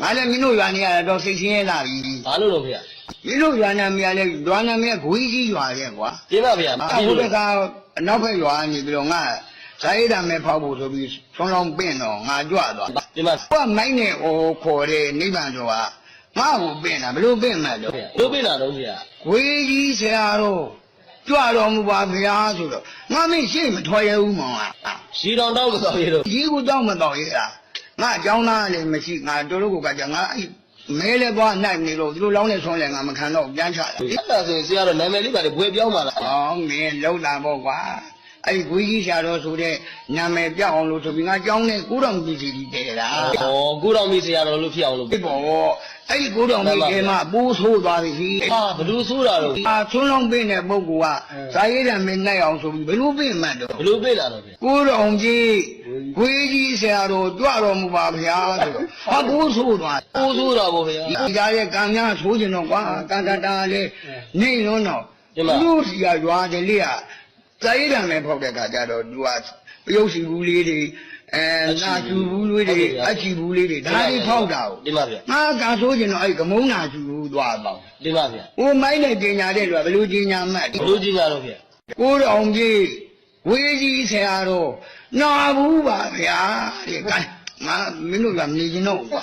ငါလည်းမင်းတို့ရွာနေရတော့စိတ်ချင်းရလာပြီဘာလို့လို့ဗျာမင်းတို့ရွာနာမည်ကလည်းရွာနာမည်ကဂွေးကြီးရွာရဲ့ကွာတင်ပါဗျာအခုတကအနောက်ဘက်ရွာနေပြီးတော့ငါဇာယိတာမဲဖောက်ဖို့ဆိုပြီးဆုံးလုံးပင့်တော့ငါကြွသွားတင်ပါဘာမိုင်းနဲ့ဟိုခေါ်တဲ့နိဗ္ဗာန်ဆိုတာငါ့ကိုပင့်တာဘလို့ပင့်မှလို့ဗျာလို့ပြလာတော့ဗျာဝေကြီးဆရာတော်ကြွတော်မူပါဗျာဆိုတော့ငါမင်းရှေ့မထွက်ရဘူးမောင်ကရှီတောင်တောက်မတော်ရတော့ကြီးကူတောင်းမတော်ရတာ ငါအကြောင်းသားလည်းမရှိငါတို့တို့ကကြငါအဲ့မဲလဲသွားနိုင်နေလို့သူတို့လောင်းနေဆုံးလဲငါမခံတော့ပြန်ချတာအဲ့ဒါဆိုရင်ဆရာတော်နာမည်လေးပါလေဘွယ်ပြောင်းပါလား။အော်မင်းလောက်တာပေါ့ကွာ။အဲ့ဒီဂွေးကြီးဆရာတော်ဆိုတဲ့နာမည်ပြောက်အောင်လို့ဆိုပြီးငါကြောင်းနဲ့ကိုတော်ပြည်စီတီတဲတာဩကိုတော်မီဆရာတော်လို့ဖြစ်အောင်လို့ဒီပေါ့အဲ့ဒီကိုတော်ပြည်ကမှပိုးဆိုးသွားပြီ။ဟာဘလူဆိုးတာတော့အာသွန်းလုံးပင်းတဲ့ပုဂ္ဂိုလ်ကဇာရည်ရမင်းနိုင်အောင်ဆိုပြီးဘယ်လိုပင်းမှတ်တော့ဘလူပြလာတော့ဗျာကိုတော်ကြီး ဂွေးကြီးဆရာတော်ကြွတော်မူပါဗျာဆိုတော့ဟာပိုးဆိုးသွားကိုဆိုးတာပေါ့ဗျာဒီကြားရဲ့ကံများဆိုးကျင်တော့ကွာကံတတာလေးနေလုံးတော့ဒီမှာသူ့စီကရွာတယ်လေးကဇာရည်ရမင်းဖောက်တဲ့ကကြတော့သူကပယုတ်စီဘူးလေးတွေအဲနာကျူဘူးလေးတွေအချီဘူးလေးတွေဒါတွေဖောက်တာကိုတင်ပါဗျာငါကံဆိုးကျင်တော့အဲ့ကမုန်းနာကျူဘူးသွားတော့တင်ပါဗျာဟိုမိုင်းနဲ့ပညာတဲ့လူကဘယ်လိုပညာမှတ်ဘလူကြီးကတော့ဗျာကိုယ်တော်ကြီး ဝေကြီးဆရာတော်နာဘူးပါဗျာတဲ့ကဲငါမင်းတို့ကမနေချင်တော့ဘူးကွာ